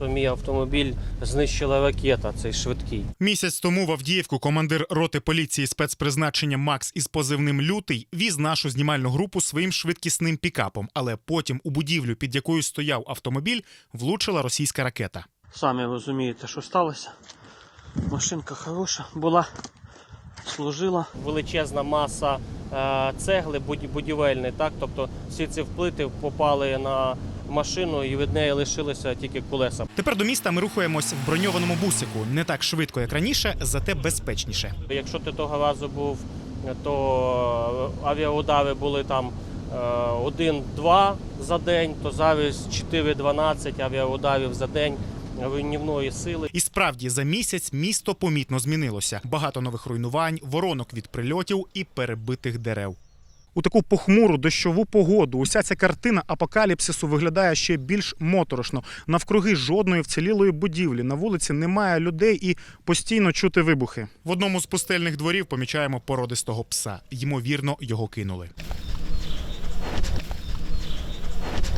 Мій автомобіль знищила ракета, цей швидкий. Місяць тому в Авдіївку командир роти поліції спецпризначення Макс із позивним Лютий віз нашу знімальну групу своїм швидкісним пікапом, але потім у будівлю, під якою стояв автомобіль, влучила російська ракета. Самі розумієте, що сталося. Машинка хороша була, служила. Величезна маса е, цегли буд- будівельної, так? тобто всі ці вплити попали на машину і від неї лишилися тільки колеса. Тепер до міста ми рухаємось в броньованому бусику не так швидко, як раніше, зате безпечніше. Якщо ти того разу був, то авіаудари були там е, 1-2 за день, то зараз 4-12 авіаударів за день руйнівної сили. І справді за місяць місто помітно змінилося. Багато нових руйнувань, воронок від прильотів і перебитих дерев. У таку похмуру дощову погоду уся ця картина апокаліпсису виглядає ще більш моторошно. Навкруги жодної вцілілої будівлі на вулиці немає людей і постійно чути вибухи. В одному з пустельних дворів помічаємо породистого пса. Ймовірно, його кинули.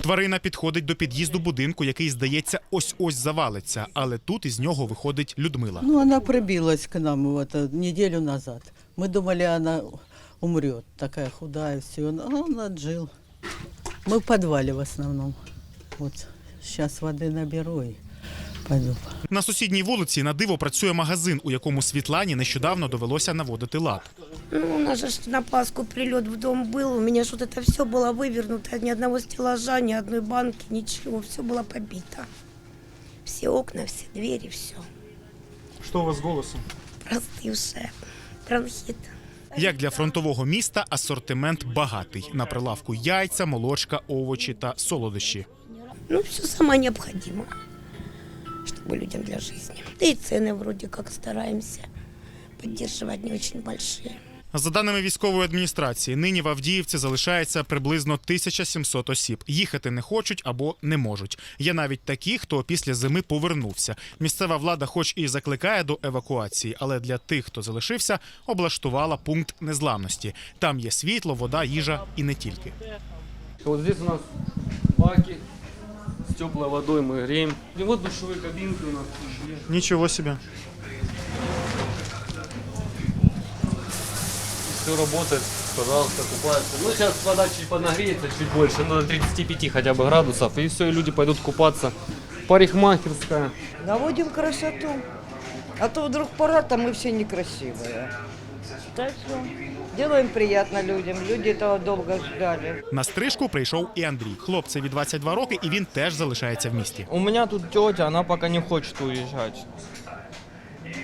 Тварина підходить до під'їзду будинку, який, здається, ось-ось завалиться, але тут із нього виходить Людмила. Ну, она пробилась к нам вот, э, неделю назад. Мы думали, она умрет, такая худая, все. А он отжил. Мы в подвале в основном. Вот сейчас воды наберу и пойду. На сусідній вулиці на диво працює магазин, у якому Світлані нещодавно довелося наводити лад. Ну, у нас же ж на Пасху прилет в дом был, у меня что-то это все было вывернуто, ни одного стеллажа, ни одной банки, ничего, все было побито. Все окна, все двери, все. Що у вас з голосом? Простывшее. Бронхит. Як для фронтового міста, асортимент багатий. На прилавку яйця, молочка, овочі та солодощі. Ну, все саме необхідне, щоб людям для жизни. Та і ціни вроді как стараємося підтримувати не очень большие. За даними військової адміністрації, нині в Авдіївці залишається приблизно 1700 осіб. Їхати не хочуть або не можуть. Є навіть такі, хто після зими повернувся. Місцева влада, хоч і закликає до евакуації, але для тих, хто залишився, облаштувала пункт незламності. Там є світло, вода, їжа і не тільки. Вот здесь у нас баки с теплой водой мы греем. И вот душевые кабинки у нас. Нічого собі. Все работает, пожалуйста, купаются. Ну, сейчас вода чуть поднагреется, чуть больше, ну, до 35 хотя бы градусов. И все, и люди пойдут купаться. Парикмахерская. Наводим красоту. А то вдруг пора, там мы все некрасивые. Так что делаем приятно людям. Люди этого долго ждали. На стрижку прийшов і Андрій. Хлопцеві 22 роки, і він теж залишається в місті. У меня тут тетя, она пока не хочет уезжать.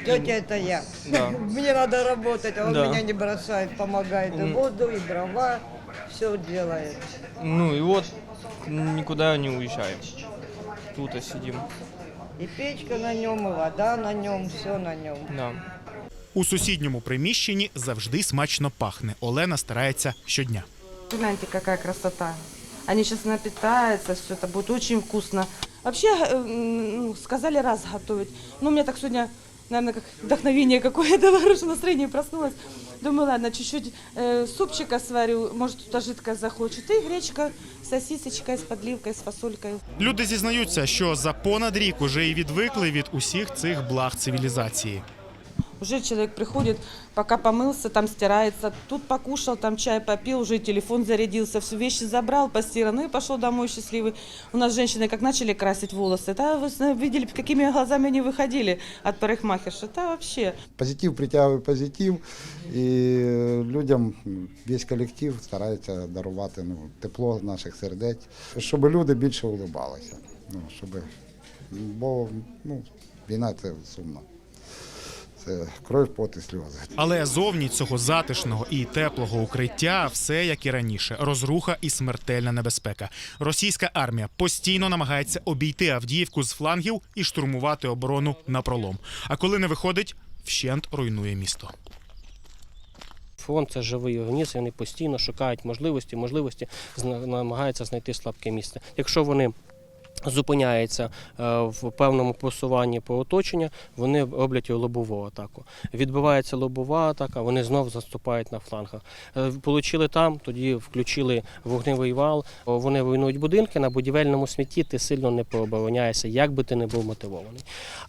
Тетя это я. Да. Мне надо работать, а он Да. меня не бросает, помогает. И М. воду, и дрова, все делает. Ну и вот никуда не уезжаем. Тут и сидим. И печка на нем, и вода на нем, все на нем. Да. У сусідньому приміщенні завжди смачно пахне. Олена старається щодня. Гляньте, какая красота. Они сейчас напитаются, все это будет очень вкусно. Вообще, э, м, ну, сказали раз готовить. Но у меня так сегодня, наверное, как вдохновение какое-то, хорошее настроение проснулось. Думаю, ладно, чуть-чуть э, супчика сварю, может, кто-то жидкое захочет. И гречка, сосисочка с подливкой, с фасолькой. Люди зізнаються, що за понад рік уже і відвикли від усіх цих благ цивілізації. Уже человек приходит, пока помылся, там стирается, тут покушал, там чай попил, уже и телефон зарядился, все вещи забрал, постирал, ну и пошел домой счастливый. У нас женщины как начали красить волосы, да, вы зна- видели, какими глазами они выходили от парикмахерши, да вообще. Позитив притягує позитив, і людям весь колектив старається дарувати ну, тепло наших сердець, щоб люди більше улибалися. Ну, щоб, бо ну, війна це сумно. Це кров, пот і сльози. Але зовні цього затишного і теплого укриття все як і раніше: розруха і смертельна небезпека. Російська армія постійно намагається обійти Авдіївку з флангів і штурмувати оборону на пролом. А коли не виходить, вщент руйнує місто. Фронт це живий організм, вони постійно шукають можливості, можливості намагаються знайти слабке місце. Якщо вони Зупиняється е, в певному просуванні по оточенню, вони роблять лобову атаку. Відбувається лобова атака, вони знов заступають на флангах. Е, Получили там, тоді включили вогневий вал. Вони руйнують будинки на будівельному смітті. Ти сильно не пообороняєшся, як би ти не був мотивований.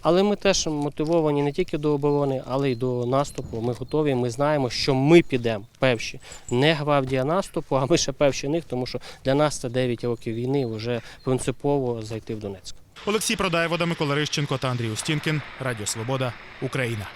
Але ми теж мотивовані не тільки до оборони, але й до наступу. Ми готові. Ми знаємо, що ми підемо перші. Не гвардія наступу, а ми ще перші них, тому що для нас це 9 років війни вже принципово зайти в Донецьк. Олексій Продаєв, Микола Рищенко та Андрій Устінкін. Радіо Свобода. Україна.